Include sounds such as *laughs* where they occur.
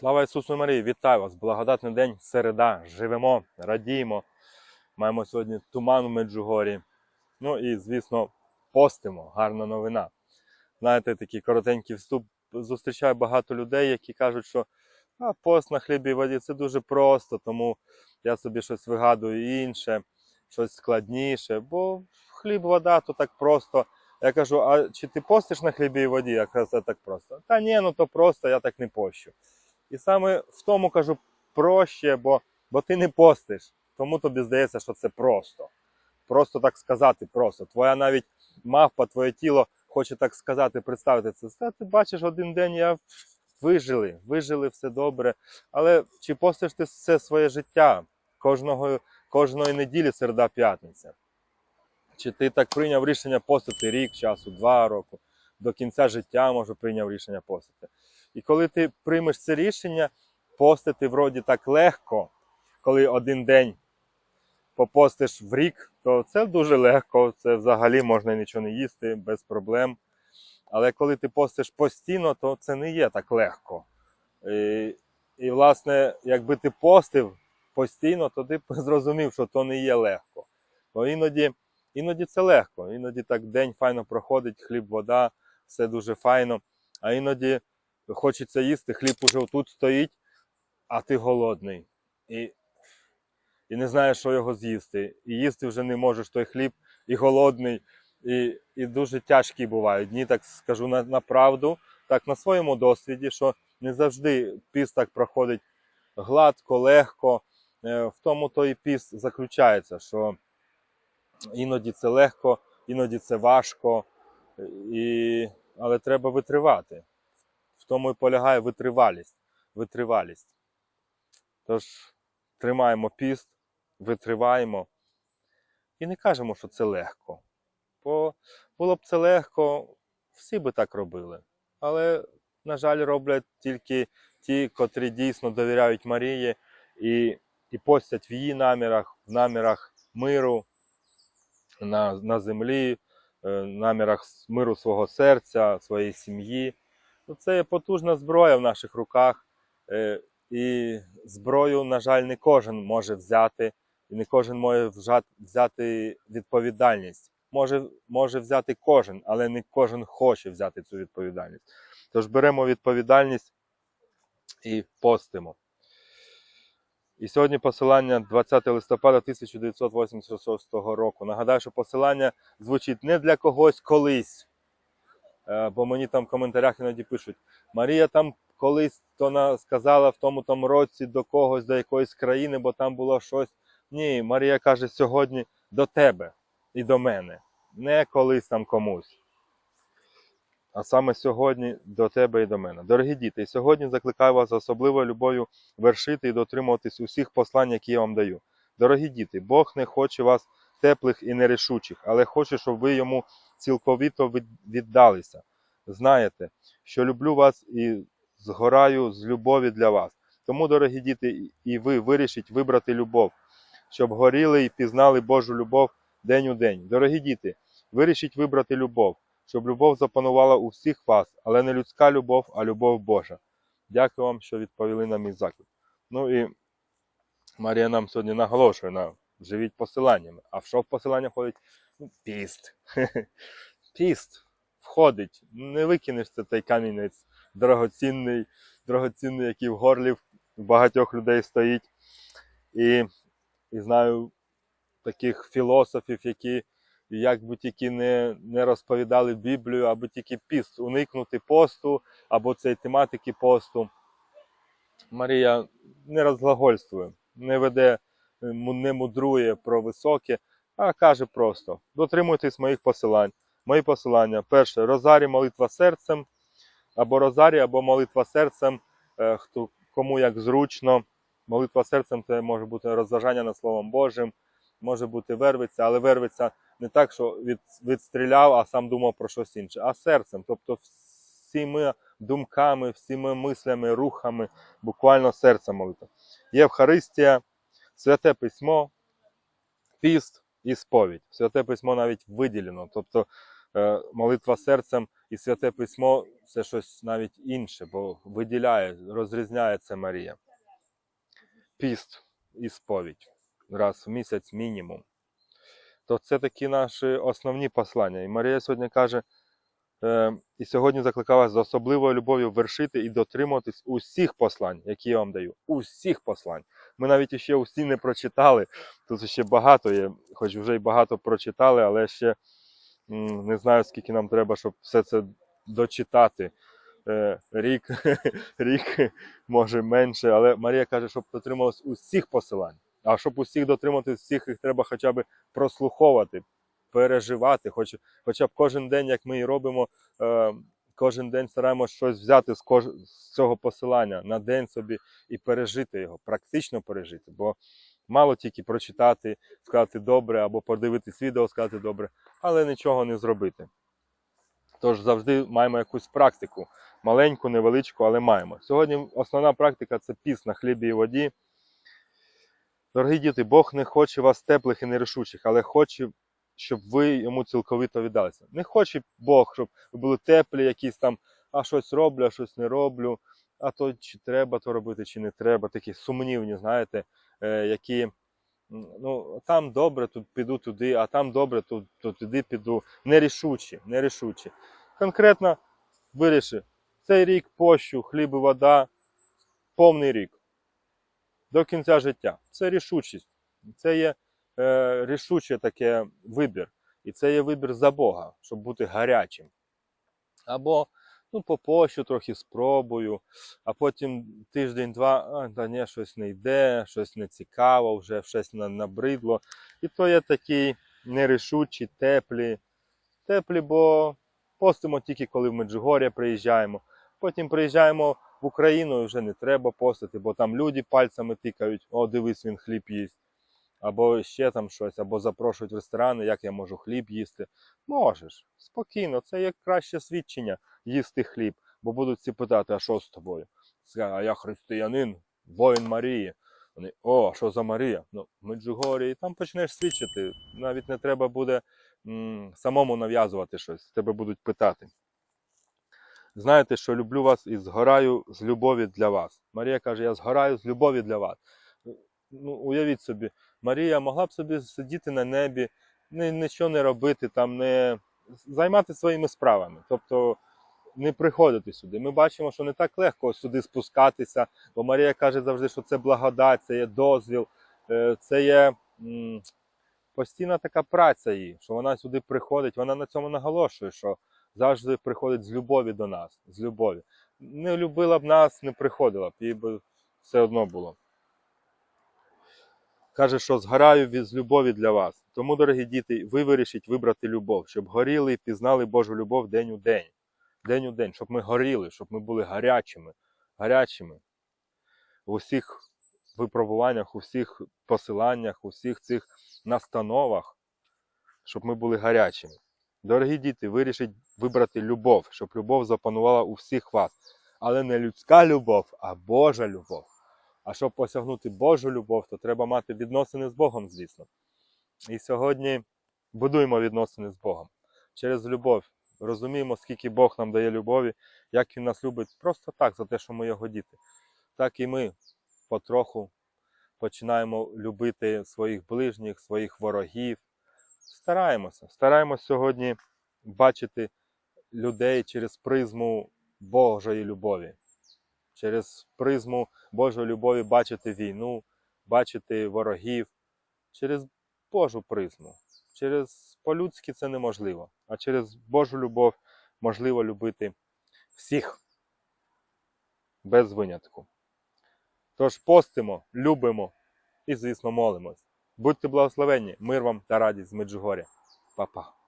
Слава Ісусу Марії! Вітаю вас! Благодатний день, середа. Живемо, радіємо. Маємо сьогодні туман у Меджугорі. Ну і, звісно, постимо. Гарна новина. Знаєте, такий коротенький вступ. Зустрічаю багато людей, які кажуть, що а, пост на хлібі і воді це дуже просто, тому я собі щось вигадую інше, щось складніше. Бо хліб, вода то так просто. Я кажу, а чи ти постиш на хлібі і воді? Я кажу, це так просто. Та ні, ну то просто, я так не пощу. І саме в тому кажу проще, бо, бо ти не постиш. Тому тобі здається, що це просто. Просто так сказати, просто. Твоя навіть мавпа, твоє тіло хоче так сказати, представити це. Та ти бачиш, один день я вижили, вижили, все добре. Але чи постиш ти все своє життя кожного, кожної неділі середа п'ятниця? Чи ти так прийняв рішення постити рік часу, два роки, до кінця життя, може, прийняв рішення постити. І коли ти приймеш це рішення, постити вроді так легко, коли один день попостиш в рік, то це дуже легко, це взагалі можна нічого не їсти без проблем. Але коли ти постиш постійно, то це не є так легко. І, і власне, якби ти постив постійно, то ти б *laughs* зрозумів, що то не є легко. Бо іноді, іноді це легко, іноді так день файно проходить, хліб, вода, все дуже файно. А іноді хочеться їсти, хліб уже отут стоїть, а ти голодний. І, і не знаєш, що його з'їсти. І їсти вже не можеш той хліб, і голодний, і, і дуже тяжкі бувають. Дні, так скажу на, на правду, так на своєму досвіді, що не завжди піст так проходить гладко, легко. Е, В тому той піст заключається, що іноді це легко, іноді це важко, і... але треба витривати. В тому і полягає витривалість. витривалість. Тож тримаємо піст, витриваємо і не кажемо, що це легко. Бо було б це легко, всі би так робили. Але, на жаль, роблять тільки ті, котрі дійсно довіряють Марії і, і постять в її намірах, в намірах миру на, на землі, е, намірах миру свого серця, своєї сім'ї. Ну, Це є потужна зброя в наших руках. е, І зброю, на жаль, не кожен може взяти, і не кожен може взяти відповідальність. Може, може взяти кожен, але не кожен хоче взяти цю відповідальність. Тож беремо відповідальність і постимо. І сьогодні посилання 20 листопада 1986 року. Нагадаю, що посилання звучить не для когось колись. Е, Бо мені там в коментарях іноді пишуть: Марія там колись то сказала в тому тому році до когось, до якоїсь країни, бо там було щось. Ні, Марія каже сьогодні до тебе і до мене. Не колись там комусь. А саме сьогодні до тебе і до мене. Дорогі діти, сьогодні закликаю вас особливою любов'ю вершити і дотримуватись усіх послань, які я вам даю. Дорогі діти, Бог не хоче вас теплих і нерішучих, але хоче, щоб ви йому цілковито віддалися. Знаєте, що люблю вас і згораю з любові для вас. Тому, дорогі діти, і ви вирішіть вибрати любов, щоб горіли і пізнали Божу любов день у день. Дорогі діти, вирішіть вибрати любов, щоб любов запанувала у всіх вас, але не людська любов, а любов Божа. Дякую вам, що відповіли на мій заклик. Ну і Марія нам сьогодні наголошує на живіть посиланнями. А в що в посилання входить? Ну, піст. *laughs* Піст входить. Не викинеш це той камінець дорогоцінний, дорогоцінний, який в горлі в багатьох людей стоїть. І, і знаю таких філософів, які як би тільки не, не розповідали Біблію, аби тільки піст, уникнути посту або цієї тематики посту. Марія не розглагольствує, не веде, не мудрує про високе, а каже просто: дотримуйтесь моїх посилань. Мої посилання. Перше, розарі молитва серцем, або розарі, або молитва серцем, е, хто, кому як зручно. Молитва серцем це може бути розважання над Словом Божим, може бути вервиця, але вервиця не так, що від, відстріляв, а сам думав про щось інше, а серцем. Тобто всіми думками, всіми мислями, рухами, буквально серцем молитва. Євхаристія, святе письмо, піст і сповідь. Святе письмо навіть виділено. Тобто е, молитва серцем І святе письмо це щось навіть інше, бо виділяє, розрізняє це Марія. Піст і сповідь раз в місяць мінімум. То це такі наші основні послання. І Марія сьогодні каже, і сьогодні закликала вас з особливою любов'ю вершити і дотримуватись усіх послань, які я вам даю. Усіх послань. Ми навіть ще усі не прочитали. Тут ще багато є, хоч вже й багато прочитали, але ще не знаю, скільки нам треба, щоб все це дочитати. Е, Рік, *laughs* рік, може менше, але Марія каже, щоб дотрималось усіх посилань. А щоб усіх дотримати, всіх їх треба хоча б прослуховувати, переживати. Хоч, хоча б кожен день, як ми і робимо, е, кожен день стараємося щось взяти з, кож... з цього посилання на день собі і пережити його, практично пережити. Бо мало тільки прочитати, сказати добре, або подивитись відео, сказати добре, але нічого не зробити. Тож завжди маємо якусь практику, маленьку, невеличку, але маємо. Сьогодні основна практика це піс на хлібі і воді. Дорогі діти, Бог не хоче вас теплих і нерішучих, але хоче, щоб ви йому цілковито віддалися. Не хоче Бог, щоб ви були теплі, якісь там, а щось роблю, а щось не роблю, а то чи треба то робити, чи не треба. Такі сумнівні, знаєте, е, які ну, там добре, тут піду туди, а там добре, тут, тут туди піду. Нерішучі, нерішучі. Конкретно виріши, цей рік пощу, хліб і вода, повний рік до кінця життя. Це рішучість. Це є е, рішуче таке вибір. І це є вибір за Бога, щоб бути гарячим. Або ну, попощу трохи спробую, а потім тиждень-два, та ні, щось не йде, щось не цікаво, вже щось набридло. І то є такі нерішучі, теплі. Теплі, бо постимо тільки коли в Меджугор'я приїжджаємо. Потім приїжджаємо в Україну і вже не треба постити, бо там люди пальцями тикають, о, дивись, він хліб їсть. Або ще там щось, або запрошують в ресторани, як я можу хліб їсти. Можеш, спокійно, це як краще свідчення їсти хліб, бо будуть всі питати, а що з тобою? А я християнин, воїн Марії. Вони, о, що за Марія? Ну, Меджугорі, і там почнеш свідчити. Навіть не треба буде м, самому нав'язувати щось, тебе будуть питати. Знаєте, що люблю вас і згораю з любові для вас. Марія каже, я згораю з любові для вас. Ну, уявіть собі, Марія могла б собі сидіти на небі, ні, нічого не робити, там, не займатися своїми справами. Тобто не приходити сюди. Ми бачимо, що не так легко сюди спускатися, бо Марія каже завжди, що це благодать, це є дозвіл, е, це є постійна така праця її, що вона сюди приходить, вона на цьому наголошує, що завжди приходить з любові до нас, з любові. Не любила б нас, не приходила б, їй би все одно було. Каже, що згораю від любові для вас. Тому, дорогі діти, ви вирішіть вибрати любов, щоб горіли і пізнали Божу любов день у день. День у день, щоб ми горіли, щоб ми були гарячими, гарячими в усіх випробуваннях, у всіх посиланнях, у всіх цих настановах, щоб ми були гарячими. Дорогі діти, вирішіть вибрати любов, щоб любов запанувала у всіх вас. Але не людська любов, а Божа любов. А щоб посягнути Божу любов, то треба мати відносини з Богом, звісно. І сьогодні будуємо відносини з Богом через любов. Розуміємо, скільки Бог нам дає любові, як Він нас любить просто так, за те, що ми його діти. Так і ми потроху починаємо любити своїх ближніх, своїх ворогів. Стараємося, стараємося сьогодні бачити людей через призму Божої любові, через призму Божої любові бачити війну, бачити ворогів, через Божу призму. Через по-людськи це неможливо, а через Божу любов можливо любити всіх без винятку. Тож постимо, любимо і, звісно, молимось. Будьте благословенні, мир вам та радість з Меджугоря. Па-па.